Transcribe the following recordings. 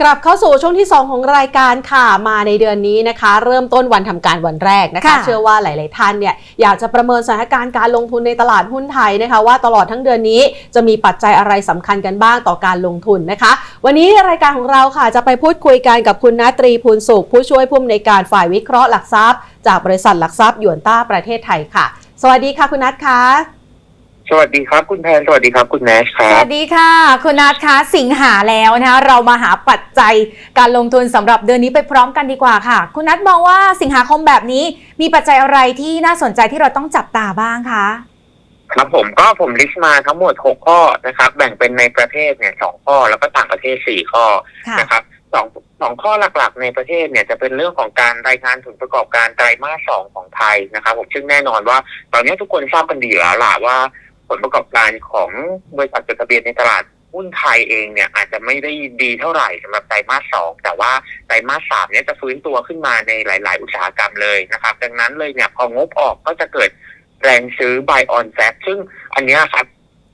กลับเข้าสู่ช่วงที่ 2 ของรายการค่ะมาในเดือนนี้นะคะ เริ่มต้นวันทำการวันแรกนะคะค่ะเชื่อว่าหลาย ๆ ท่านเนี่ยอยากจะประเมินสถานการณ์การลงทุนในตลาดหุ้นไทยนะคะ ว่าตลอดทั้งเดือนนี้จะมีปัจจัยอะไรสำคัญกันบ้างต่อการลงทุนนะคะ วันนี้รายการของเราค่ะจะไปพูดคุยกันกับคุณนาตรีภูลสุข ผู้ช่วยผู้อำนวยการฝ่ายวิเคราะห์หลักทรัพย์ จากบริษัทหลักทรัพย์หยวนต้าประเทศไทยค่ะ สวัสดีค่ะคุณนัทคะ สวัสดีครับคุณแพนสวัสดีครับคุณแนชคสรัวับสดีค่ะ คุณนัทคะสิงหาแล้วนะคะเรามาหาปัจจัยการลงทุนสำหรับเดือนนี้ไปพร้อมกันดีกว่าค่ะ คุณนัทมองว่าสิงหาคมแบบนี้มีปัจจัยอะไรที่น่าสนใจที่เราต้องจับตาบ้างคะ ครับผมก็ผมลิสต์มาทั้งหมด6ข้อนะครับ แบ่งเป็นในประเทศเนี่ยสองข้อแล้วก็ต่างประเทศ4ข้อค่ะ นะครับสองสองข้อหลักๆ ในประเทศเนี่ยจะเป็นเรื่องของการรายงานผลประกอบการไตรมาสสองของไทยนะครับ ผมซึ่งแน่นอนว่า ตอนนี้ทุกคนทราบกันดีอยู่แล้วล่ะว่า ผลประกอบการของบริษัทจดทะเบียนในตลาดหุ้นไทยเองเนี่ยอาจจะไม่ได้ดีเท่าไหร่สำหรับไตรมาสสองแต่ว่าไตรมาสสามเนี่ยจะฟื้นตัวขึ้นมาในหลาย ๆ อุตสาหกรรมเลยนะครับ ดังนั้นเลยเนี่ยพองบออกก็จะเกิดแรงซื้อ buy on fab ซึ่งอันนี้ครับ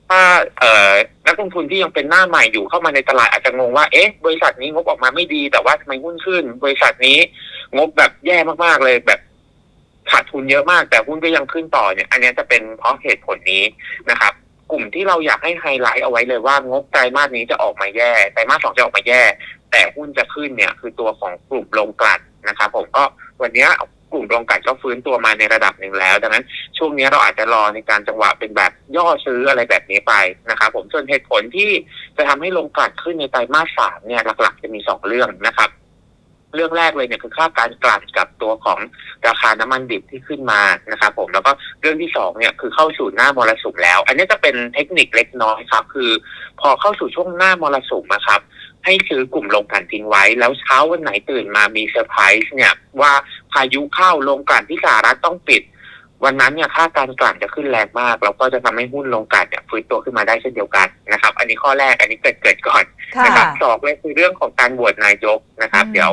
ถ้าเอ่อนักลงทุนที่ยังเป็นหน้าใหม่อยู่เข้ามาในตลาดอาจจะงงว่าเอ๊ะบริษัทนี้งบออกมาไม่ดี แต่ว่าทำไมหุ้นขึ้น บริษัทนี้งบแบบแย่มากๆเลยแบบ ขาดทุนเยอะมาก แต่หุ้นก็ยังขึ้นต่อเนี่ย อันนี้จะเป็นเพราะเหตุผลนี้นะครับ กลุ่มที่เราอยากให้ไฮไลท์เอาไว้เลยว่างบไตรมาสนี้จะออกมาแย่ไตรมาสสองจะออกมาแย่ แต่หุ้นจะขึ้นเนี่ยคือตัวของกลุ่มลงกลั่นนะครับ ผมก็วันนี้กลุ่มลงกลั่นก็ฟื้นตัวมาในระดับหนึ่งแล้ว ดังนั้นช่วงนี้เราอาจจะรอในการจังหวะเป็นแบบย่อซื้ออะไรแบบนี้ไปนะครับผมส่วนเหตุผลที่จะทำให้ลงกลั่นขึ้นในไตรมาสสามเนี่ยหลักๆ จะมีสองเรื่องนะครับ เรื่องแรกเลยเนี่ยคือค่าการกลั่นกับตัวของราคาน้ำมันดิบที่ขึ้นมานะครับผมแล้วก็เรื่องที่สองเนี่ยคือเข้าสู่หน้ามรสุมแล้ว อันนี้จะเป็นเทคนิคเล็กน้อยครับ คือ พอเข้าสู่ช่วงหน้ามรสุมนะครับให้ซื้อกลุ่มลงกันทิ้งไว้ แล้วเช้าวันไหนตื่นมามีเซอร์ไพรส์เนี่ยว่าพายุเข้าลงกันที่สหรัฐต้องปิด วันนั้นเนี่ยค่าการกลั่นจะขึ้นแรงมาก แล้วก็จะทำให้หุ้นลงกลั่นเนี่ยฟื้นตัวขึ้นมาได้เช่นเดียวกันนะครับ อันนี้ข้อแรกอันนี้เกิดเกิดก่อนค่ะนะครับสองเลยคือเรื่องของการโหวตนายกนะครับ เดี๋ยว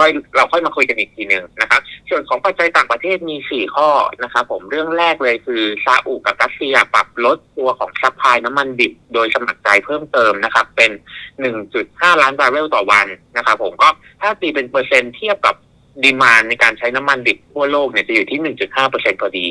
ค่อยเราค่อยมาคุยกันอีกทีหนึ่งนะครับ ส่วนของปัจจัยต่างประเทศมี4ข้อนะครับ ผมเรื่องแรกเลยคือซาอุกับรัสเซียปรับลดตัวของซัพพลายน้ำมันดิบโดยสมัครใจเพิ่มเติมนะครับ เป็น1.5ล้านบาร์เรลต่อวันนะครับ ผมก็ถ้าตีเป็นเปอร์เซ็นต์เทียบกับ ดีมานในการใช้น้ำมันดิบทั่วโลกเนี่ยจะอยู่ที่ 1.5เปอร์เซ็นต์พอดี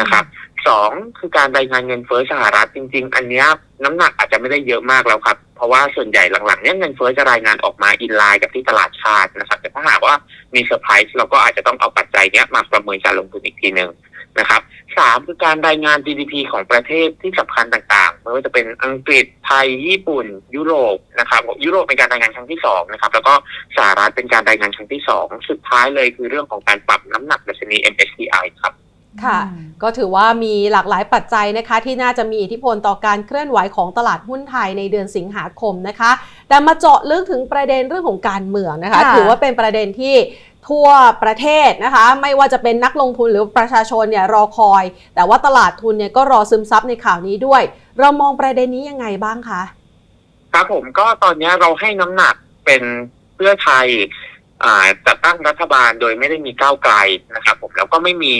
นะครับสองคือการรายงานเงินเฟ้อสหรัฐจริง ๆ อันเนี้ยน้ำหนักอาจจะไม่ได้เยอะมากแล้วครับ เพราะว่าส่วนใหญ่หลังๆเนี่ยเงินเฟ้อจะรายงานออกมาอินไลน์กับที่ตลาดชาตินะครับ แต่ถ้าหากว่ามีเซอร์ไพรส์เราก็อาจจะต้องเอาปัจจัยเนี้ยมาประเมินการลงทุนอีกทีหนึ่ง นะครับสามคือการรายงาน GDP ของประเทศที่สำคัญต่างๆ ไม่ว่าจะเป็นอังกฤษไทย ญี่ปุ่น ยุโรปนะครับยุโรปเป็นการรายงานครั้งที่สองนะครับแล้วก็สหรัฐเป็นการรายงานครั้งที่สองสุดท้ายเลยคือเรื่องของการปรับน้ำหนักดัชนี MSCI ครับค่ะ ก็ถือว่ามีหลากหลายปัจจัยนะคะ ที่น่าจะมีอิทธิพลต่อการเคลื่อนไหวของตลาดหุ้นไทยในเดือนสิงหาคมนะคะ แต่มาเจาะลึกถึงประเด็นเรื่องของการเมืองนะคะค่ะถือว่าเป็นประเด็นที่ ทั่วประเทศนะคะ ไม่ว่าจะเป็นนักลงทุนหรือประชาชนเนี่ยรอคอย แต่ว่าตลาดทุนเนี่ยก็รอซึมซับในข่าวนี้ด้วย เรามองประเด็นนี้ยังไงบ้างคะครับผมก็ตอนนี้เราให้น้ำหนักเป็นเพื่อไทยอ่าจัดตั้งรัฐบาลโดยไม่ได้มีก้าวไกลนะครับ ผมแล้วก็ไม่มี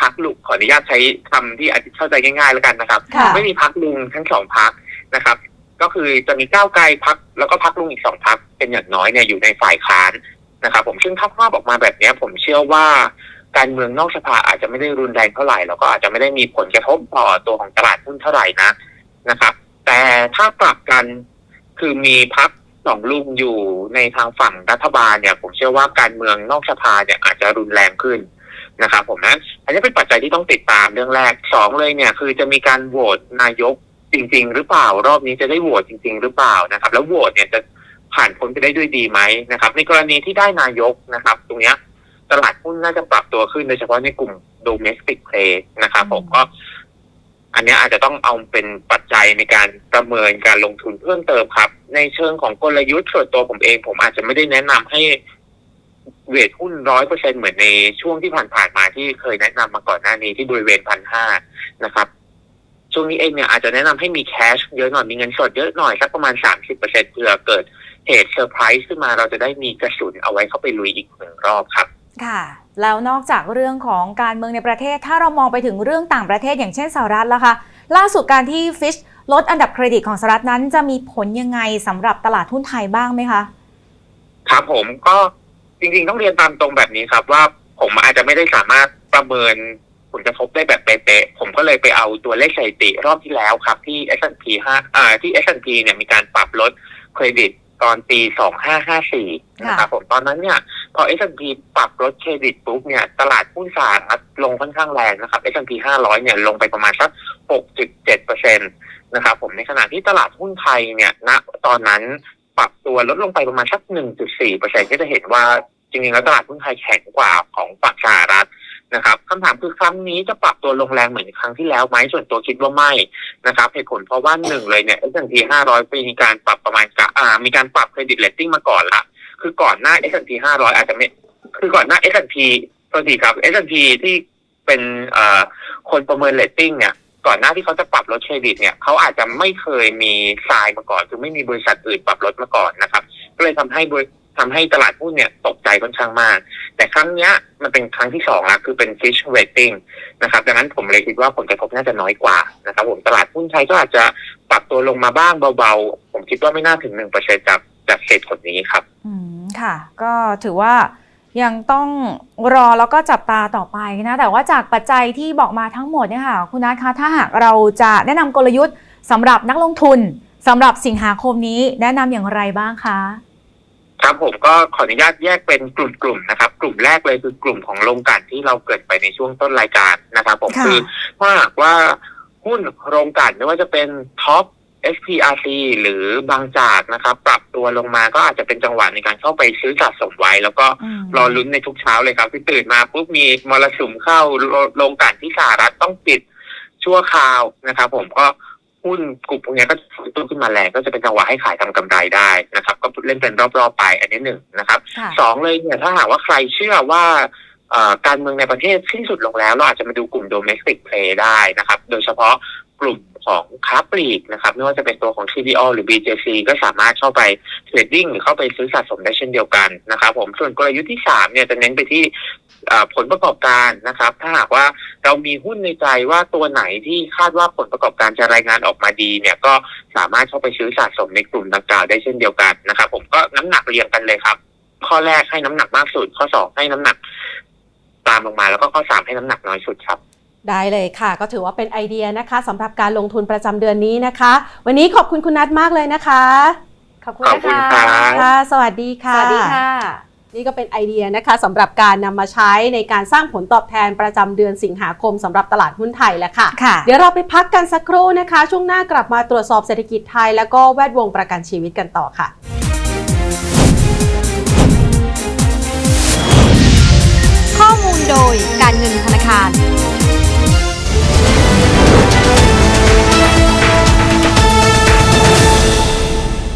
พักลุกขออนุญาตใช้คำที่อาจจะเข้าใจง่ายๆแล้วกันนะครับค่ะไม่มีพักลุงทั้งสองพักนะครับ ก็คือจะมีก้าวไกลพักแล้วก็พักลุงอีกสองพักเป็นอย่างน้อยเนี่ยอยู่ในฝ่ายค้าน นะครับผมซึ่งถ้าภาพออกมาแบบนี้ผมเชื่อว่าการเมืองนอกสภาอาจจะไม่ได้รุนแรงเท่าไหร่แล้วก็อาจจะไม่ได้มีผลกระทบต่อตัวของตลาดหุ้นเท่าไหร่นะนะครับ แต่ถ้ากลับกันคือมีพักสองลุงอยู่ในทางฝั่งรัฐบาลเนี่ย ผมเชื่อว่าการเมืองนอกสภาเนี่ยอาจจะรุนแรงขึ้นนะครับผมนั้นอันนี้เป็นปัจจัยที่ต้องติดตามเรื่องแรกสองเลยเนี่ย คือจะมีการโหวตนายกจริง ๆ หรือเปล่ารอบนี้จะได้โหวตจริง ๆ หรือเปล่านะครับ แล้วโหวตเนี่ยจะ ผ่านพ้นไปได้ด้วยดีไหมนะครับ ในกรณีที่ได้นายกนะครับ ตรงเนี้ยตลาดหุ้นน่าจะปรับตัวขึ้นโดยเฉพาะในกลุ่ม domestic play นะครับผมก็ อันเนี้ยอาจจะต้องเอาเป็นปัจจัยในการประเมินการลงทุนเพิ่มเติมครับ ในเชิงของกลยุทธ์ส่วนตัวผมเอง ผมอาจจะไม่ได้แนะนำให้เวทหุ้นร้อยเปอร์เซ็นเหมือนในช่วงที่ผ่านๆมาที่เคยแนะนำมาก่อนหน้านี้ที่บริเวณพันห้านะครับช่วงนี้เองเนี่ยอาจจะแนะนำให้มีแคชเยอะหน่อยมีเงินสดเยอะหน่อยสักประมาณสามสิบเปอร์เซ็นเผื่อเกิด เหตุเซอร์ไพรส์ขึ้นมาเราจะได้มีกระสุนเอาไว้เข้าไปลุยอีกหนึ่งรอบครับ ค่ะ แล้วนอกจากเรื่องของการเมืองในประเทศ ถ้าเรามองไปถึงเรื่องต่างประเทศอย่างเช่นสหรัฐแล้วคะล่าสุดการที่ฟิชลดอันดับเครดิตของสหรัฐนั้นจะมีผลยังไงสำหรับตลาดหุ้นไทยบ้างไหมคะ ครับผมก็จริงๆต้องเรียนตามตรงแบบนี้ครับ ว่าผมอาจจะไม่ได้สามารถประเมินผลกระทบได้แบบเป๊ะๆผมก็เลยไปเอาตัวเลขสถิติรอบที่แล้วครับ ที่ S&P 5อ่าที่ S&P เนี่ยมีการปรับลดเครดิต ตอนปี 2554 นะครับผมตอนนั้นเนี่ยพอ S&P ปรับลดเครดิตปุ๊บเนี่ยตลาดหุ้นสหรัฐลงค่อนข้างแรงนะครับ S&P 500 เนี่ยลงไปประมาณสัก 6.7เปอร์เซ็นต์นะครับผมในขณะที่ตลาดหุ้นไทยเนี่ยณตอนนั้นปรับตัวลดลงไปประมาณสัก 1.4เปอร์เซ็นก็จะเห็นว่าจริงๆแล้วตลาดหุ้นไทยแข็งกว่าของฝั่งสหรัฐ นะครับคำถามคือครั้งนี้จะปรับตัวลงแรงเหมือนครั้งที่แล้วไหมส่วนตัวคิดว่าไม่นะครับเหตุผลเพราะว่าหนึ่งเลยเนี่ย S&P 500ปีมีการปรับประมาณกะอ่ามีการปรับเครดิตเลตติ้งมาก่อนละคือก่อนหน้า S&P 500 อาจจะไม่ คือก่อนหน้า S&P ตัวทีครับ S&P ที่เป็นเอ่อคนประเมินเลตติ้งเนี่ยก่อนหน้าที่เขาจะปรับลดเครดิตเนี่ยเขาอาจจะไม่เคยมีทรายมาก่อน คือไม่มีบริษัทอื่นปรับลดมาก่อนนะครับ ก็เลยทำให้บริ ทำให้ตลาดหุ้นเนี่ยตกใจค่อนข้างมาก แต่ครั้งเนี้ยมันเป็นครั้งที่สองแล้วคือเป็น Fitch Rating นะครับดังนั้นผมเลยคิดว่าผลกระทบน่าจะน้อยกว่านะครับผมตลาดหุ้นไทยก็อาจจะปรับตัวลงมาบ้างเบาๆ ผมคิดว่าไม่น่าถึงหนึ่งเปอร์เซ็นจากจากเหตุผลนี้ครับ อืมค่ะ ก็ถือว่ายังต้องรอแล้วก็จับตาต่อไปนะ แต่ว่าจากปัจจัยที่บอกมาทั้งหมดเนี่ยค่ะคุณนัทคะถ้าหากเราจะแนะนำกลยุทธ์สำหรับนักลงทุนสำหรับสิงหาคมนี้แนะนำอย่างไรบ้างคะ ครับผมก็ขออนุญาตแยกเป็นกลุ่มๆนะครับ กลุ่มแรกเลยคือกลุ่มของโรงกลั่นที่เราเกริดไปในช่วงต้นรายการนะครับ ผมค่ะ คือถ้าหากว่าหุ้นโรงกลั่นไม่ว่าจะเป็นท็อป SPRC หรือบางจากนะครับ ปรับตัวลงมาก็อาจจะเป็นจังหวะในการเข้าไปซื้อสะสมไว้ แล้วก็มรอลุ้นในทุกเช้าเลยครับที่ตื่นมาปุ๊บมีมรสุมเข้าโรโรงกลั่นที่สหรัฐต้องปิดชั่วคราวนะครับ ผมก็ หุ้นกลุ่มพวกนี้ก็ฟื้นตัวขึ้นมาแรงก็จะเป็นจังหวะให้ขายทำกำไรได้นะครับ ก็เล่นเป็นรอบๆไปอันนี้หนึ่งนะครับค่ะสองเลยเนี่ยถ้าหากว่าใครเชื่อว่าเอ่อการเมืองในประเทศสิ้นสุดลงแล้ว เราอาจจะมาดูกลุ่ม domestic play ได้นะครับ โดยเฉพาะ กลุ่มของค้าปลีกนะครับ ไม่ว่าจะเป็นตัวของ CDO หรือ BJC ก็สามารถเข้าไปเทรดดิ้งหรือเข้าไปซื้อสะสมได้เช่นเดียวกันนะครับ ผมส่วนกลยุทธ์ที่สามเนี่ยจะเน้นไปที่ผลประกอบการนะครับ ถ้าหากว่าเรามีหุ้นในใจว่าตัวไหนที่คาดว่าผลประกอบการจะรายงานออกมาดีเนี่ยก็สามารถเข้าไปซื้อสะสมในกลุ่มดังกล่าวได้เช่นเดียวกันนะครับ ผมก็น้ำหนักเรียงกันเลยครับ ข้อแรกให้น้ำหนักมากสุด ข้อสองให้น้ำหนักตามลงมาแล้วก็ข้อสามให้น้ำหนักน้อยสุดครับ ได้เลยค่ะ ก็ถือว่าเป็นไอเดียนะคะสำหรับการลงทุนประจำเดือนนี้นะคะ วันนี้ขอบคุณคุณนัทมากเลยนะคะ ขอบคุณค,ณค่ะ,คะสวัสดีค่ะสวัสดีค่ะ นี่ก็เป็นไอเดียนะคะสำหรับการนำมาใช้ในการสร้างผลตอบแทนประจำเดือนสิงหาคมสำหรับตลาดหุ้นไทยแหละค่ะ ค่ะ เดี๋ยวเราไปพักกันสักครู่นะคะ ช่วงหน้ากลับมาตรวจสอบเศรษฐกิจไทย แล้วก็แวดวงประกันชีวิตกันต่อค่ะ ข้อมูลโดยการเงินธนาคาร Thank you.